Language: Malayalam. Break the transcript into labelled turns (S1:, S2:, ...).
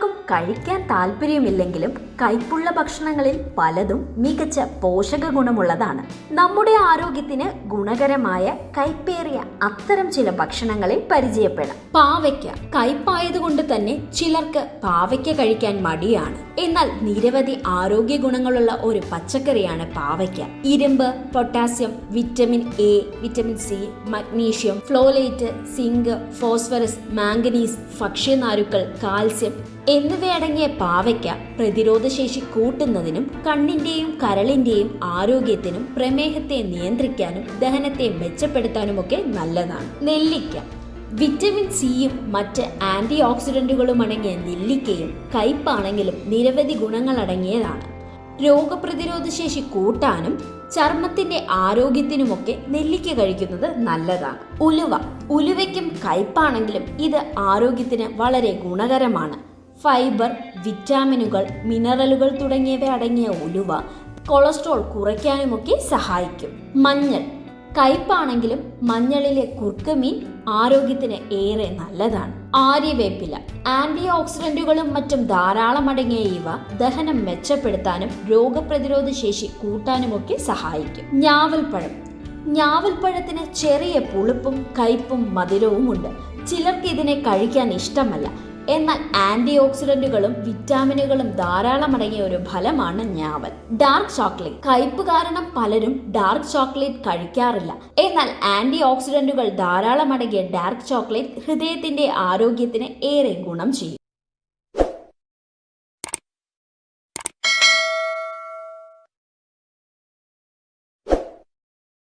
S1: പലർക്കും കഴിക്കാൻ താല്പര്യമില്ലെങ്കിലും കൈപ്പുള്ള ഭക്ഷണങ്ങളിൽ പലതും മികച്ച പോഷക ഗുണമുള്ളതാണ്. നമ്മുടെ ആരോഗ്യത്തിന് ഗുണകരമായ കൈപ്പേറിയ അത്തരം ചില ഭക്ഷണങ്ങളെ പരിചയപ്പെടാം. പാവയ്ക്ക. കയ്പായതുകൊണ്ട് തന്നെ ചിലർക്ക് പാവയ്ക്ക കഴിക്കാൻ മടിയാണ്. എന്നാൽ നിരവധി ആരോഗ്യ ഗുണങ്ങളുള്ള ഒരു പച്ചക്കറിയാണ് പാവയ്ക്ക. ഇരുമ്പ് potassium vitamin A vitamin C magnesium folate zinc phosphorus manganese ഭക്ഷ്യനാരുക്കൾ calcium എന്നിവയടങ്ങിയ പാവയ്ക്ക പ്രതിരോധശേഷി കൂട്ടുന്നതിനും കണ്ണിന്റെയും കരളിന്റെയും ആരോഗ്യത്തിനും പ്രമേഹത്തെ നിയന്ത്രിക്കാനും ദഹനത്തെ മെച്ചപ്പെടുത്താനുമൊക്കെ നല്ലതാണ്. നെല്ലിക്ക. വിറ്റമിൻ സിയും മറ്റ് ആന്റി ഓക്സിഡന്റുകളും അടങ്ങിയ നെല്ലിക്കയും കയ്പാണെങ്കിലും നിരവധി ഗുണങ്ങൾ അടങ്ങിയതാണ്. രോഗപ്രതിരോധ ശേഷി കൂട്ടാനും ചർമ്മത്തിന്റെ ആരോഗ്യത്തിനുമൊക്കെ നെല്ലിക്ക കഴിക്കുന്നത് നല്ലതാണ്. ഉലുവ. ഉലുവയ്ക്കും കയ്പാണെങ്കിലും ഇത് ആരോഗ്യത്തിന് വളരെ ഗുണകരമാണ്. ഫൈബർ വിറ്റാമിനുകൾ മിനറലുകൾ തുടങ്ങിയവ അടങ്ങിയ ഉലുവ കൊളസ്ട്രോൾ കുറയ്ക്കാനുമൊക്കെ സഹായിക്കും. മഞ്ഞൾ. കയ്പാണെങ്കിലും മഞ്ഞളിലെ കുർക്കമീൻ ആരോഗ്യത്തിന് ഏറെ നല്ലതാണ്. ആര്യവേപ്പില. ആന്റി ഓക്സിഡന്റുകളും മറ്റും ധാരാളം അടങ്ങിയ ഇവ ദഹനം മെച്ചപ്പെടുത്താനും രോഗപ്രതിരോധ ശേഷി കൂട്ടാനുമൊക്കെ സഹായിക്കും. ഞാവൽപ്പഴം. ഞാവൽപ്പഴത്തിന് ചെറിയ പുളിപ്പും കയ്പും മധുരവും ഉണ്ട് ചിലർക്ക് ഇതിനെ കഴിക്കാൻ ഇഷ്ടമല്ല. എന്നാൽ ആന്റി ഓക്സിഡന്റുകളും വിറ്റാമിനുകളും ധാരാളം അടങ്ങിയ ഒരു ഫലമാണ് ഞാവൽ. Dark chocolate. കയ്പ് കാരണം പലരും ഡാർക്ക് ചോക്ലേറ്റ് കഴിക്കാറില്ല. എന്നാൽ ആന്റി ഓക്സിഡന്റുകൾ ധാരാളം അടങ്ങിയ ഡാർക്ക് ചോക്ലേറ്റ് ഹൃദയത്തിന്റെ ആരോഗ്യത്തിന് ഏറെ ഗുണം ചെയ്യും.